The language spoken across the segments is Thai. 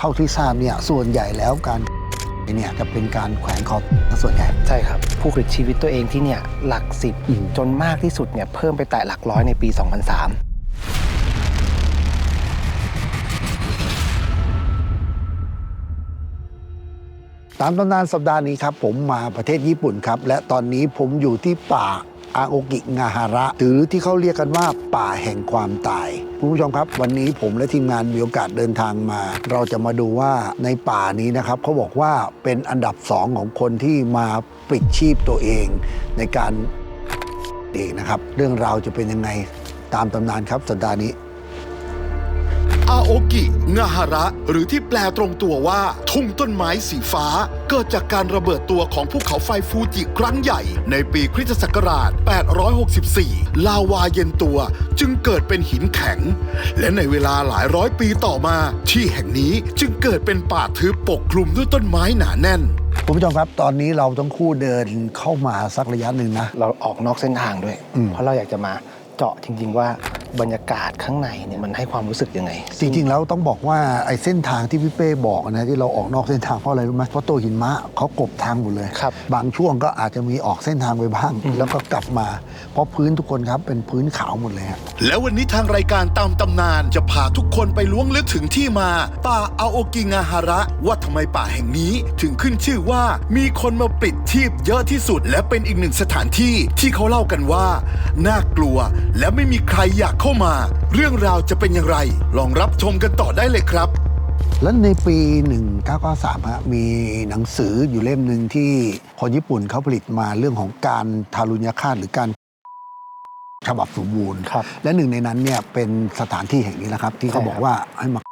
เท่าที่ทราบเนี่ยส่วนใหญ่แล้วการเนี่ยจะเป็นการแขวนคอส่วนใหญ่ใช่ครับ ผู้ผลิตชีวิตตัวเองที่เนี่ยหลักสิบอืมจนมากที่สุดเนี่ยเพิ่มไปแตะหลักร้อยในปี 2003ตามตำนานสัปดาห์นี้ครับ ผมมาประเทศญี่ปุ่นครับ และตอนนี้ผมอยู่ที่ป่า อาโอกิงาฮาระหรือที่เขาเรียกกันว่าป่าแห่งความตายคุณผู้ชมครับ วันนี้ผมและทีมงานมีโอกาสเดินทางมา เราจะมาดูว่าในป่านี้นะครับเขาบอกว่าเป็นอันดับสองของคนที่มาปลิดชีพตัวเองในการเองนะครับ เรื่องราวจะเป็นยังไงตามตำนานครับสัปดาห์นี้ อาโอกิงาฮาระ หรือที่แปลตรงตัวว่า ทุ่งต้นไม้สีฟ้า เกิดจากการระเบิดตัวของภูเขาไฟฟูจิครั้งใหญ่ ในปีคริสตศักราช 864 ลาวาเย็นตัวจึงเกิดเป็นหินแข็ง และในเวลาหลายร้อยปีต่อมา ที่แห่งนี้จึงเกิดเป็นป่าทึบปกคลุมด้วยต้นไม้หนาแน่นคุณผู้ชมครับ ตอนนี้เราทั้งคู่เดินเข้ามาสักระยะหนึ่งนะ เราออกนอกเส้นทางด้วยอืมเพราะเราอยากจะมาเจาะจริง ๆ ว่า บรรยากาศข้างในเนี่ยมันให้ความรู้สึกยังไง จริงๆ แล้วต้องบอกว่าไอ้เส้นทางที่พี่เป้บอกนะที่เราออกนอกเส้นทางเพราะอะไรรู้ไหมเพราะตัวหินมะเขากบทางหมดเลยครับบางช่วงก็อาจจะมีออกเส้นทางไปบ้างอืมแล้วก็กลับมา เพราะพื้นทุกคนครับเป็นพื้นขาวหมดเลยฮะแล้ววันนี้ทางรายการตามตำนานจะพาทุกคนไปล้วงลึกถึงที่มา ป่าอาโอกิงาฮาระ ว่าทำไมป่าแห่งนี้ ถึงขึ้นชื่อว่ามีคนมาปลิดชีพเยอะที่สุด และเป็นอีกหนึ่งสถานที่ที่เขาเล่ากันว่าน่ากลัว และไม่มีใครอยากเข้ามา เรื่องราวจะเป็นอย่างไร ลองรับชมกันต่อได้เลยครับ แล้วในปี 1993ฮะมีหนังสืออยู่เล่มหนึ่งที่คนญี่ปุ่นเขาผลิตมาเรื่องของการทารุณฆาตหรือการฉบับสมบูรณ์ ครับและหนึ่งในนั้นเนี่ยเป็นสถานที่แห่งนี้แหละครับ ที่เขาใช่บอครักบว่าให้มา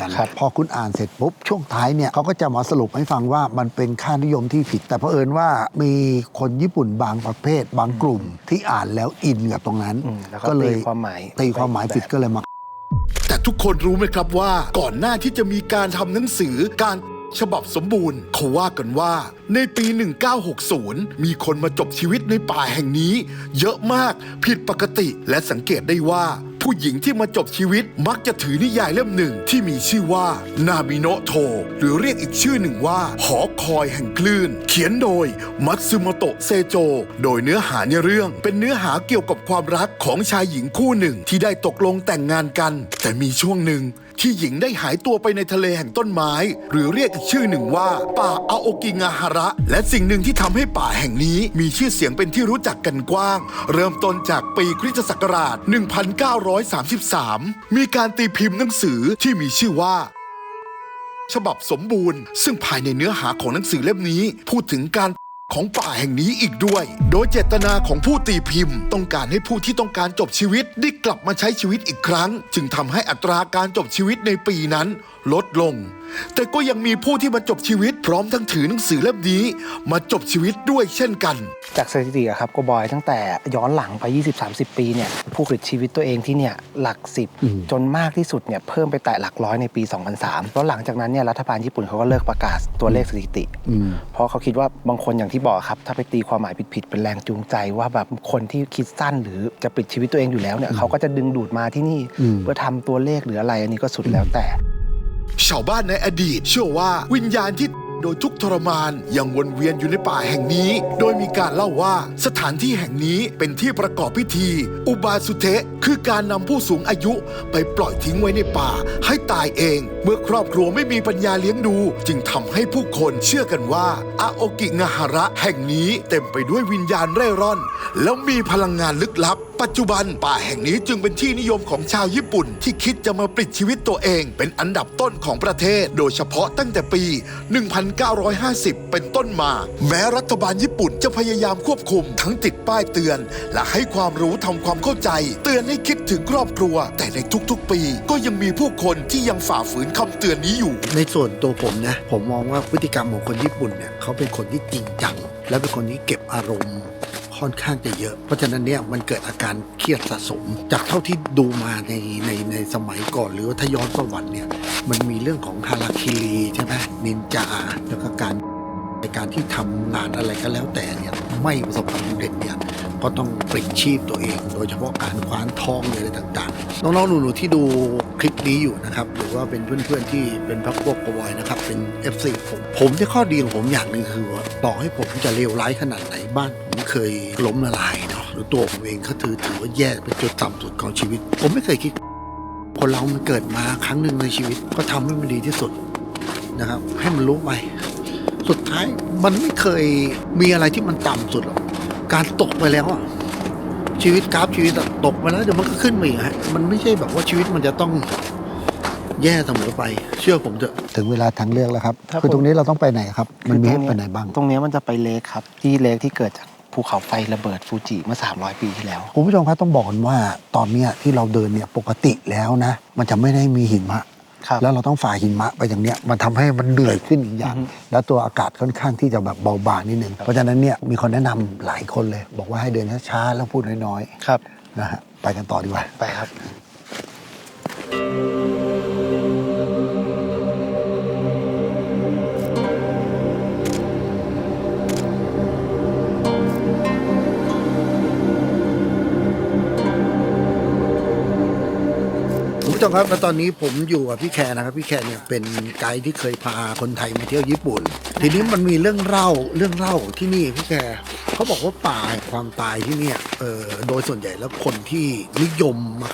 กันครับพอคุณอ่านเสร็จปุ๊บ ช่วงท้ายเนี่ยเขาก็จะมาสรุปให้ฟังว่ามันเป็นค่านิยมที่ผิด แต่เผอิญว่ามีคนญี่ปุ่นบางประเภท บางกลุ่มที่อ่านแล้วอินกับตรงนั้นอืมแล้วก็ก็เลตียความหมายตีความหมายผิดก็เลยมาแต่ทุกคนรู้ไหมครับว่าก่อนหน้าที่จะมีการทำหนังสือการฉบับสมบูรณ์เขาว่ากันว่า ในปี 1960 มีคนมาจบชีวิตในป่าแห่งนี้ เยอะมากผิดปกติและสังเกตได้ว่า ผู้หญิงที่มาจบชีวิตมักจะถือนิยายเล่มหนึ่งที่มีชื่อว่า นามิโนโท หรือเรียกอีกชื่อหนึ่งว่า หอคอยแห่งคลื่น เขียนโดยมัตสึโมโตะเซโจ โดยเนื้อหาในเรื่องเป็นเนื้อหาเกี่ยวกับความรักของชายหญิงคู่หนึ่งที่ได้ตกลงแต่งงานกัน แต่มีช่วงหนึ่งที่หญิงได้หายตัวไปในทะเลแห่งต้นไม้ หรือเรียกอีกชื่อหนึ่งว่า ป่าอาโอกิงาฮาระ และสิ่งหนึ่งที่ทำให้ป่าแห่งนี้มีชื่อเสียงเป็นที่รู้จักกันกว้าง เริ่มต้นจากปีคริสตศักราช 1900 1933 มีการตีพิมพ์หนังสือที่มีชื่อว่า ฉบับสมบูรณ์ ซึ่งภายในเนื้อหาของหนังสือเล่มนี้ พูดถึงการของป่าแห่งนี้อีกด้วย โดยเจตนาของผู้ตีพิมพ์ ต้องการให้ผู้ที่ต้องการจบชีวิตได้กลับมาใช้ชีวิตอีกครั้ง จึงทำให้อัตราการจบชีวิตในปีนั้น ลดลง แต่ก็ยังมีผู้ที่มาจบชีวิตพร้อมทั้งถือหนังสือเล่มนี้ มาจบชีวิตด้วยเช่นกัน จากสถิติอะครับโกบอยตั้งแต่ย้อนหลังไป 20-30 ปีเนี่ยผู้ผลิตชีวิตตัวเองที่เนี่ยหลักสิบอืมจนมากที่สุดเนี่ยเพิ่มไปแตะหลักร้อยในปี 2003 แล้วหลังจากนั้นเนี่ยรัฐบาลญี่ปุ่นเขาก็เลิกประกาศตัวเลขสถิติอืมเพราะเขาคิดว่าบางคนอย่างที่บอกครับ ถ้าไปตีความหมายผิดๆเป็นแรงจูงใจว่าแบบคนที่คิดสั้นหรือจะปิดชีวิตตัวเองอยู่แล้วเนี่ยเขาก็จะดึงดูดมาที่นี่อืมเพื่อทำตัวเลขหรืออะไรอันนี้ก็สุดแล้วแต่ ชาวบ้านในอดีต เชื่อว่าวิญญาณที่โดยทุกทรมานยังวนเวียนอยู่ในป่าแห่งนี้ โดยมีการเล่าว่าสถานที่แห่งนี้เป็นที่ประกอบพิธี อุบาสุเทคือการนำผู้สูงอายุไปปล่อยทิ้งไว้ในป่า ให้ตายเอง เมื่อครอบครัวไม่มีปัญญาเลี้ยงดู จึงทำให้ผู้คนเชื่อกันว่าอาโอกิงาฮาระแห่งนี้เต็มไปด้วยวิญญาณเร่ร่อน แล้วมีพลังงานลึกลับ ปัจจุบันป่าแห่งนี้จึงเป็นที่นิยมของชาวญี่ปุ่น ที่คิดจะมาปลิดชีวิตตัวเอง เป็นอันดับต้นของประเทศ โดยเฉพาะตั้งแต่ปี 1950 เป็นต้นมา แม้รัฐบาลญี่ปุ่นจะพยายามควบคุมทั้งติดป้ายเตือน และให้ความรู้ทำความเข้าใจ เตือนให้คิดถึงครอบครัว แต่ในทุกๆ ปี ก็ยังมีผู้คนที่ยังฝ่าฝืนคำเตือนนี้อยู่ ในส่วนตัวผมนะ ผมมองว่าพฤติกรรมของคนญี่ปุ่นเนี่ยเขาเป็นคนที่จริงจัง และเป็นคนที่เก็บอารมณ์ ค่อนข้างจะเยอะ เพราะฉะนั้นเนี่ยมันเกิดอาการเครียดสะสม จากเท่าที่ดูมาในในในสมัยก่อน หรือว่าถ้าย้อนประวัติเนี่ยมันมีเรื่องของฮาราคิรีใช่ไหมนินจาแล้วก็การ ในการที่ทำงานอะไรก็แล้วแต่เนี่ยไม่ประสบความสำเร็จเนี่ยก็ต้องปลิดชีพตัวเอง โดยเฉพาะการคว้านทองออะไรต่างๆ น้องๆหนูๆที่ดูคลิปนี้อยู่นะครับหรือว่าเป็นเพื่อนๆที่เป็นพักพวกกบอยนะครับเป็น FC ผมผมที่ข้อดีของผมอย่างหนึ่งคือว่าต่อให้ผมจะเลวร้ายขนาดไหนบ้านผมเคยล้มละลายเนาะหรือตัวผมเองก็ถือถือว่าแย่เป็นจุดต่ำสุดของชีวิต ผมไม่เคยคิด คนเรามันเกิดมาครั้งหนึ่งในชีวิต ก็ทำให้มันดีที่สุดนะครับ ให้มันรู้ไป สุดท้ายมันไม่เคยมีอะไรที่มันต่ำสุดหรอกการตกไปแล้วอะชีวิตกราฟชีวิตอะตกไปแล้วเดี๋ยวมันก็ขึ้นมาอีกฮะมันไม่ใช่แบบว่าชีวิตมันจะต้องแย่เสมอไป เชื่อผมเถอะถึงเวลาทางเลือกแล้วครับครับคือตรงนี้เราต้องไปไหนครับ มันมีให้คือไปตรงไหนบ้าง ตรงเนี้ยมันจะไปเลคครับ ที่เลคที่เกิดจากภูเขาไฟระเบิดฟูจิเมื่อ 300 ปีที่แล้ว คุณผู้ชมครับต้องบอกกันว่าตอนเนี้ยที่เราเดินเนี่ยปกติแล้วนะ มันจะไม่ได้มีหิมะครับ แล้วเราต้องฝ่าหิมะไปอย่างเนี้ยมันทำให้มันเหนื่อยขึ้นอีกอย่างอือฮึแล้วตัวอากาศค่อนข้างที่จะแบบเบาบางนิดนึงเพราะฉะนั้นเนี่ยมีคนแนะนำหลายคนเลย บอกว่าให้เดินช้าๆแล้วพูดน้อยครับๆนะฮะไปกันต่อดีกว่าไปครับ ผู้ชมครับแล้วตอนนี้ผมอยู่กับพี่แคร์นะครับ พี่แคร์เนี่ยเป็นไกด์ที่เคยพาคนไทยมาเที่ยวญี่ปุ่น ทีนี้มันมีเรื่องเล่าเรื่องเล่าที่นี่พี่แคร์เขาบอกว่าป่าแห่งความตายที่เนี่ยเออโดยส่วนใหญ่แล้วคนที่นิยมมา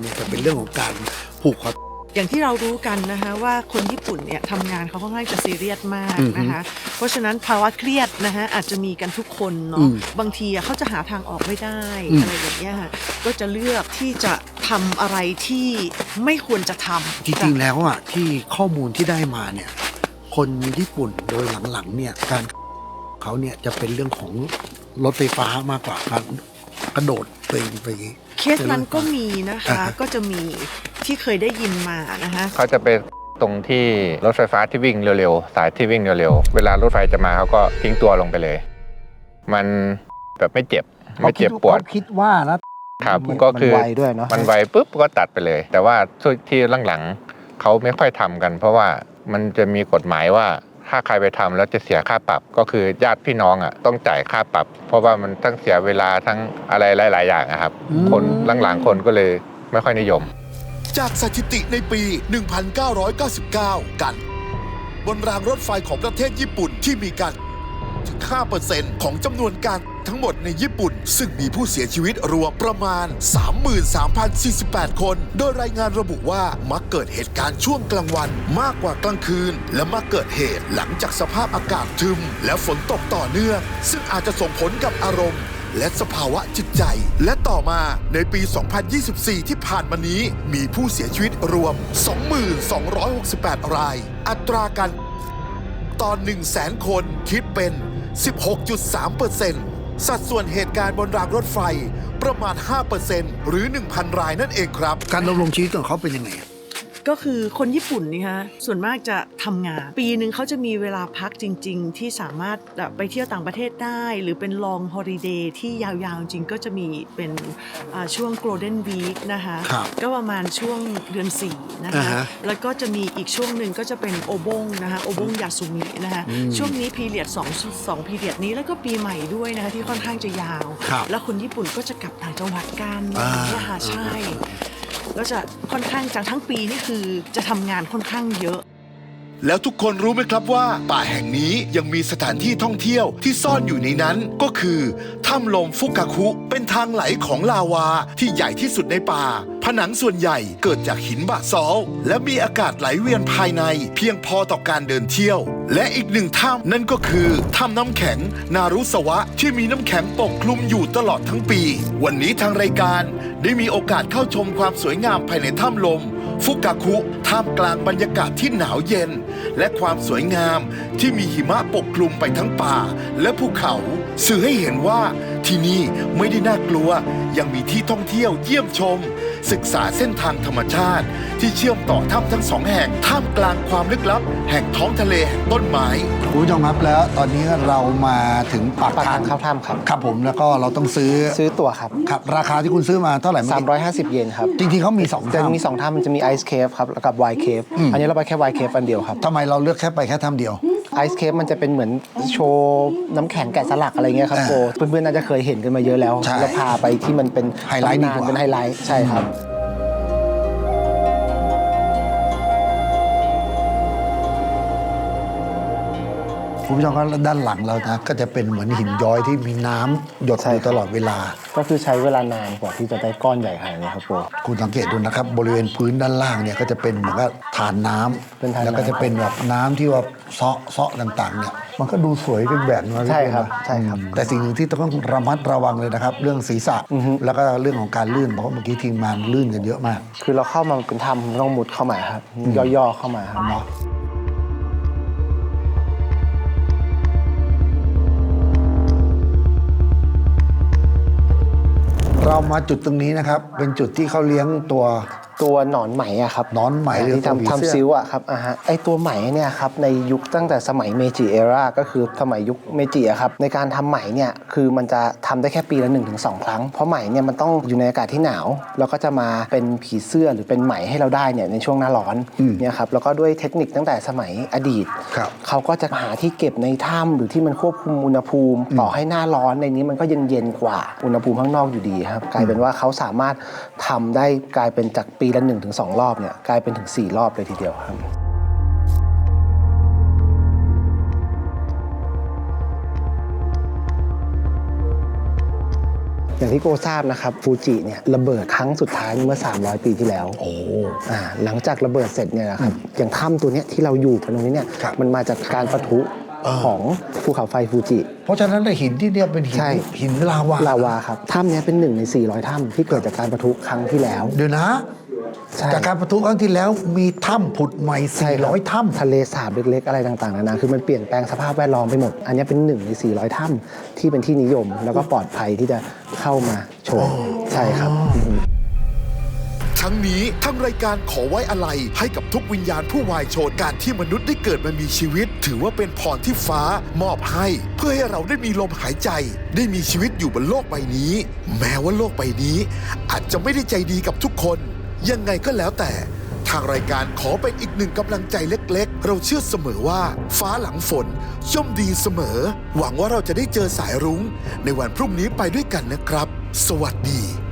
เนี่ยจะเป็นเรื่องของการผูกคอ อย่างที่เรารู้กันนะคะว่าคนญี่ปุ่นเนี่ยทำงานเขาค่อนข้างจะซีเรียสมากอือฮึนะคะ เพราะฉะนั้นภาวะเครียดนะคะอาจจะมีกันทุกคนอืเนาะมบางทีอะเขาจะหาทางออกไม่ได้อืม อะไรอย่างเงี้ยค่ะก็จะเลือกที่จะ ทำอะไรที่ไม่ควรจะทำจริงๆแล้วอะที่ข้อมูลที่ได้มาเนี่ย คนญี่ปุ่นโดยหลังๆเนี่ยการเขาเนี่ยจะเป็นเรื่องของรถไฟฟ้ามากกว่าการกระโดดไปไปเคสนั้นก็มีนะคะอ่าฮะก็จะมีที่เคยได้ยินมานะคะเขาจะไปตรงที่รถไฟฟ้าที่วิ่งเร็วๆ สายที่วิ่งเร็วๆ เวลารถไฟจะมาเขาก็ทิ้งตัวลงไปเลย มันแบบไม่เจ็บ ไม่เจ็บปวดเขาคิดว่านะ ครับมันก็คือมันไวด้วยเนอะมันไวปุ๊บก็ตัดไปเลย แต่ว่าที่หลังๆเขาไม่ค่อยทำกัน เพราะว่ามันจะมีกฎหมายว่าถ้าใครไปทำแล้วจะเสียค่าปรับก็คือญาติพี่น้องอะต้องจ่ายค่าปรับ เพราะว่ามันทั้งเสียเวลาทั้งอะไรหลาย ๆ อย่างอะครับ คนหลังๆคนก็เลยไม่ค่อยนิยม จากสถิติในปี 1999 กัน บนรางรถไฟของประเทศญี่ปุ่นที่มีการ ถึง5%ของจำนวนการทั้งหมดในญี่ปุ่น ซึ่งมีผู้เสียชีวิตรวมประมาณ 33,048 คน โดยรายงานระบุว่ามักเกิดเหตุการณ์ช่วงกลางวันมากกว่ากลางคืน และมักเกิดเหตุหลังจากสภาพอากาศทึม และฝนตกต่อเนื่องซึ่งอาจจะส่งผลกับอารมณ์และสภาวะจิตใจ และต่อมาในปี 2024 ที่ผ่านมานี้ มีผู้เสียชีวิตรวม 2268ราย อัตราการ ต่อ1 0 0 0 0แสนคนคิดเป็น 16.3%สัดส่วนเหตุการณ์บนรางรถไฟประมาณ 5%หรือ 1,000 รายนั่นเองครับ การดำรงชีวิตของเขาเป็นยังไง ก็คือคนญี่ปุ่นนี่ฮะส่วนมากจะทำงาน ปีหนึ่งเขาจะมีเวลาพักจริง ๆ ที่สามารถแบบไปเที่ยวต่างประเทศได้ หรือเป็นลองฮอลิเดย์ที่ยาวๆ จริงก็จะมีเป็นอ่าช่วง Golden Week นะคะครับก็ประมาณช่วงเดือน4นะอ่าคะฮะแล้วก็จะมีอีกช่วงหนึ่งก็จะเป็นโอบงนะคะโอบงยาสุมินะคะอืมช่วงนี้พีเรียด2 2พีเรียดนี้แล้วก็ปีใหม่ด้วยนะคะที่ค่อนข้างจะยาวครับแล้วคนญี่ปุ่นก็จะกลับต่างจังหวัดกันอ่าเนี่ยค่ะใช่ก็จะค่อนข้างจากทั้งปีนี่คือจะทำงานค่อนข้างเยอะ แล้วทุกคนรู้ไหมครับว่า ป่าแห่งนี้ยังมีสถานที่ท่องเที่ยวที่ซ่อนอยู่ในนั้นก็คือถ้ำลมฟุกาคุ เป็นทางไหลของลาวาที่ใหญ่ที่สุดในป่า ผนังส่วนใหญ่เกิดจากหินบาซอลและมีอากาศไหลเวียนภายใน เพียงพอต่อการเดินเที่ยว และอีกหนึ่งถ้ำนั่นก็คือถ้ำน้ำแข็ง นารุสวะที่มีน้ำแข็งปกคลุมอยู่ตลอดทั้งปี วันนี้ทางรายการได้มีโอกาสเข้าชมความสวยงามภายในถ้ำลม ฟุกาคุท่ามกลางบรรยากาศที่หนาวเย็น และความสวยงามที่มีหิมะปกคลุมไปทั้งป่าและภูเขาสื่อให้เห็นว่า ที่นี่ไม่ได้น่ากลัว ยังมีที่ท่องเที่ยวเยี่ยมชม ศึกษาเส้นทางธรรมชาติ ที่เชื่อมต่อถ้ำทั้งสองแห่งท่ามกลางความลึกลับ แห่งท้องทะเลแห่งต้นไม้ คุณผู้ชมครับแล้วตอนนี้เรามาถึงปากปากทาทางงเข้าถ้ำครับ ครับผมแล้วก็เราต้องซื้อซื้อตั๋วครับ ครับราคาที่คุณซื้อมาเท่าไหร่เมื่อกี้350 เยนครับ จริงๆเขามีสองจะถ้ำมีสองถ้ำมันจะมีไอซ์เคฟครับ แล้วกับไวเคฟอืมอันนี้เราไปแค่ไวเคฟอันเดียวครับ ทำไมเราเลือกแค่ไปแค่ถ้ำเดียว ไอซ์เคปมันจะเป็นเหมือนโชว์น้ำแข็งแกะสลักอะไรเงี้ยครับโกเพื่อนๆน่าจะเคยเห็นกันมาเยอะแล้วใช่แล้วพาไปที่มันเป็นไฮไลท์ดีกว่าตำนนเป็นไฮไลท์ใช่ครับ คุณผู้ชมครับแล้วด้านหลังเรานะก็จะเป็นเหมือนหินย้อยที่มีน้ำหยดใช่อยู่ครับตลอดเวลา ก็คือใช้เวลานานกว่าที่จะได้ก้อนใหญ่ขนาดนี้ครับโกคุณสังเกตดูนะครับ บริเวณพื้นด้านล่างเนี่ยก็จะเป็นเหมือนกับฐานน้ำเป็นฐานน้ำแล้วก็จะเป็นแบบน้ำที่ว่าเซาะเซาะต่างๆเนี่ยมันก็ดูสวยเป็นแบบนั้นใช่ครับใช่ครับแต่สิ่งหนึ่งที่ต้องระมัดระวังเลยนะครับ เรื่องศีรษะอือฮึแล้วก็เรื่องของการลื่นเพราะเมื่อกี้ทีมงานลื่นกันเยอะมาก คือเราเข้ามาเป็นถ้ำต้องมุดเข้ามาครับย่อๆเข้ามาครับเนาะ เรามาจุดตรงนี้นะครับ เป็นจุดที่เขาเลี้ยงตัว ตัวหนอนไหมอะครับหนอนไหมหรือที่ตัวผีทำเสื้อ ทำซิวอะครับอ่าฮะไอตัวไหมเนี่ยครับในยุคตั้งแต่สมัยเมจิเอราก็คือสมัยยุคเมจิอะครับในการทำไหมเนี่ยคือมันจะทำได้แค่ปีละ1นถึงสครั้ง เพราะไหมเนี่ยมันต้องอยู่ในอากาศที่หนาว แล้วก็จะมาเป็นผีเสื้อหรือเป็นไหมให้เราได้เนี่ยในช่วงหน้าร้อนเนี่ยครับแล้วก็ด้วยเทคนิคตั้งแต่สมัยอดีต ครับ เขาก็จะหาที่เก็บในถ้ำหรือที่มันควบคุมอุณหภูมิ ต่อให้หน้าร้อนในนี้มันก็ยังเย็นกว่าอุณหภูมิข้างนอกอยู่ดีครับ กลายเป็นว่าเขาสามารถทำได้กลายเป็นจากปีละ1นถึงสรอบเนี่ยกลายเป็นถึง 4 รอบเลยทีเดียวครับอย่างที่โกทราบนะครับฟูจิเนี่ยระเบิดครั้งสุดท้ายเมื่อ 300 ปีที่แล้วโอ้อ่าหลังจากระเบิดเสร็จเนี่ยนะครับอย่างถ้ำตัวเนี้ยที่เราอยู่กันตรงนี้เนี่ยครับมันมาจากการปะทุของภูเขาไฟฟูจิ เพราะฉะนั้นในหินที่เนี่ยเป็นหินใช่หินลาวาลาวาครับถ้ำเนี้ยเป็นหนึ่งใน 400 ถ้ำที่เกิดจากการปะทุครั้งที่แล้ว เดี๋ยวนะ ใช่ จากการประทุครั้งที่แล้วมีถ้ำผุดใหม่ใช่ครับ400ถ้ำ ทะเลสาบเล็กๆ อะไรต่างๆนานาคือมันเปลี่ยนแปลงสภาพแวดล้อมไปหมด อันเนี้ยเป็นหนึ่งใน 400 ถ้ำที่เป็นที่นิยม แล้วก็ปลอดภัยที่จะเข้ามาชมใช่ครับทั้งนี้ทางรายการขอไว้อะไร ให้กับทุกวิญญาณผู้วายชนการที่มนุษย์ได้เกิดมามีชีวิต ถือว่าเป็นพรที่ฟ้ามอบให้ เพื่อให้เราได้มีลมหายใจ ได้มีชีวิตอยู่บนโลกใบนี้ แม้ว่าโลกใบนี้ อาจจะไม่ได้ใจดีกับทุกคน ยังไงก็แล้วแต่ ทางรายการขอเป็นอีกหนึ่งกำลังใจเล็ก ๆ เราเชื่อเสมอว่า ฟ้าหลังฝนย่อมดีเสมอ หวังว่าเราจะได้เจอสายรุ้ง ในวันพรุ่งนี้ไปด้วยกันนะครับ สวัสดี